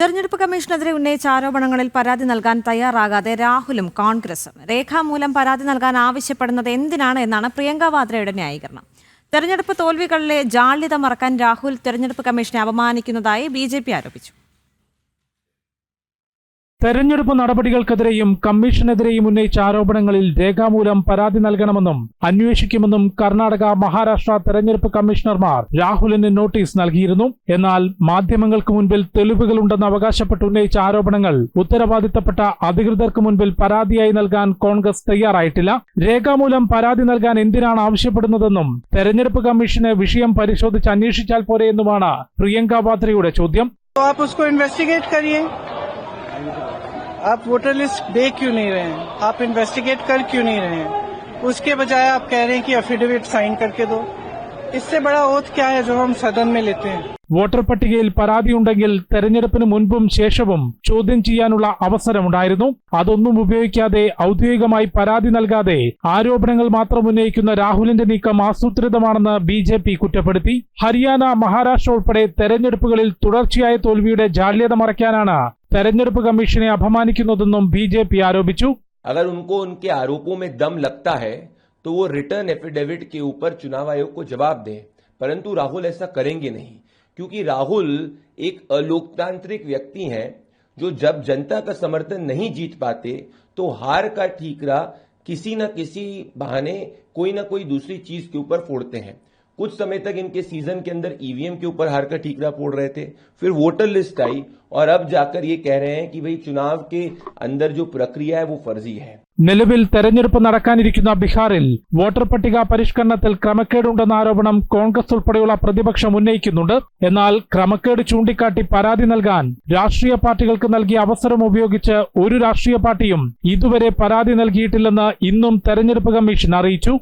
തെരഞ്ഞെടുപ്പ് കമ്മീഷനെതിരെ ഉന്നയിച്ച ആരോപണങ്ങളിൽ പരാതി നൽകാൻ തയ്യാറാകാതെ രാഹുലും കോൺഗ്രസും. രേഖാമൂലം പരാതി നൽകാൻ ആവശ്യപ്പെടുന്നത് എന്തിനാണ് എന്നാണ് പ്രിയങ്ക വാദ്രയുടെ ന്യായീകരണം. തെരഞ്ഞെടുപ്പ് തോൽവികളിലെ ജാള്യത മറക്കാൻ രാഹുൽ തെരഞ്ഞെടുപ്പ് കമ്മീഷനെ അപമാനിക്കുന്നതായി ബി ആരോപിച്ചു. തെരഞ്ഞെടുപ്പ് നടപടികൾക്കെതിരെയും കമ്മീഷനെതിരെയും ഉന്നയിച്ച ആരോപണങ്ങളിൽ രേഖാമൂലം പരാതി നൽകണമെന്നും അന്വേഷിക്കുമെന്നും കർണാടക മഹാരാഷ്ട്ര തെരഞ്ഞെടുപ്പ് കമ്മീഷണർമാർ രാഹുലിന് നോട്ടീസ് നൽകിയിരുന്നു എന്നാൽ മാധ്യമങ്ങൾക്ക് മുൻപിൽ തെളിവുകളുണ്ടെന്ന് അവകാശപ്പെട്ട് ഉന്നയിച്ച ആരോപണങ്ങൾ ഉത്തരവാദിത്തപ്പെട്ട അധികൃതർക്ക് മുൻപിൽ പരാതിയായി നൽകാൻ കോൺഗ്രസ് തയ്യാറായിട്ടില്ല രേഖാമൂലം പരാതി നൽകാൻ എന്തിനാണ് ആവശ്യപ്പെടുന്നതെന്നും തെരഞ്ഞെടുപ്പ് കമ്മീഷന് വിഷയം പരിശോധിച്ച് അന്വേഷിച്ചാൽ പോരെയെന്നുമാണ് പ്രിയങ്ക വാദ്രയുടെ ചോദ്യം तो आप उसको इन्वेस्टिगेट करिए आप वोटर लिस्ट दे क्यों नहीं रहे हैं? आप इन्वेस्टिगेट कर क्यों नहीं रहे हैं? उसके बजाय आप कह रहे हैं कि एफिडेविट साइन करके दो। इससे बड़ा ओथ क्या है जो हम सदन में लेते हैं വോട്ടർ പട്ടികയിൽ പരാതിയുണ്ടെങ്കിൽ തെരഞ്ഞെടുപ്പിന് മുൻപും ശേഷവും ചോദ്യം ചെയ്യാനുള്ള അവസരമുണ്ടായിരുന്നു അതൊന്നും ഉപയോഗിക്കാതെ ഔദ്യോഗികമായി പരാതി നൽകാതെ ആരോപണങ്ങൾ മാത്രം ഉന്നയിക്കുന്ന രാഹുലിന്റെ നീക്കം ആസൂത്രിതമാണെന്ന് ബി ജെ പി കുറ്റപ്പെടുത്തി ഹരിയാന മഹാരാഷ്ട്ര ഉൾപ്പെടെ തെരഞ്ഞെടുപ്പുകളിൽ തുടർച്ചയായ തോൽവിയുടെ ജാള്യത മറയ്ക്കാനാണ് തെരഞ്ഞെടുപ്പ് കമ്മീഷനെ അപമാനിക്കുന്നതെന്നും ബി ജെ പി ആരോപിച്ചു अगर उनको उनके आरोपों में दम लगता है तो वो रिटर्न एफिडेविट के ऊपर चुनाव आयोग को जवाब दें। परंतु राहुल ऐसा करेंगे नहीं, क्योंकि राहुल एक अलोकतांत्रिक व्यक्ति हैं, जो जब जनता का समर्थन नहीं जीत पाते तो हार का ठीकरा किसी न किसी बहाने कोई ना कोई दूसरी चीज़ के ऊपर फोड़ते हैं। कुछ समय तक इनके सीजन के अंदर ईवीएम के ऊपर हार का ठीकरा फोड़ रहे थे फिर वोटर लिस्ट आई और अब जाकर ये कह रहे हैं कि भाई चुनाव के अंदर जो प्रक्रिया है वो फर्जी है നിലവിൽ തെരഞ്ഞെടുപ്പ് നടക്കാനിരിക്കുന്ന ബീഹാറിൽ വോട്ടർ പട്ടിക പരിഷ്കരണത്തിൽ ക്രമക്കേടുണ്ടെന്ന ആരോപണം കോൺഗ്രസ് ഉൾപ്പെടെയുള്ള പ്രതിപക്ഷം ഉന്നയിക്കുന്നുണ്ട് എന്നാൽ ക്രമക്കേട് ചൂണ്ടിക്കാട്ടി പരാതി നൽകാൻ രാഷ്ട്രീയ പാർട്ടികൾക്ക് നൽകിയ അവസരം ഉപയോഗിച്ച് ഒരു രാഷ്ട്രീയ പാർട്ടിയും ഇതുവരെ പരാതി നൽകിയിട്ടില്ലെന്ന് ഇന്നും തെരഞ്ഞെടുപ്പ് കമ്മീഷൻ അറിയിച്ചു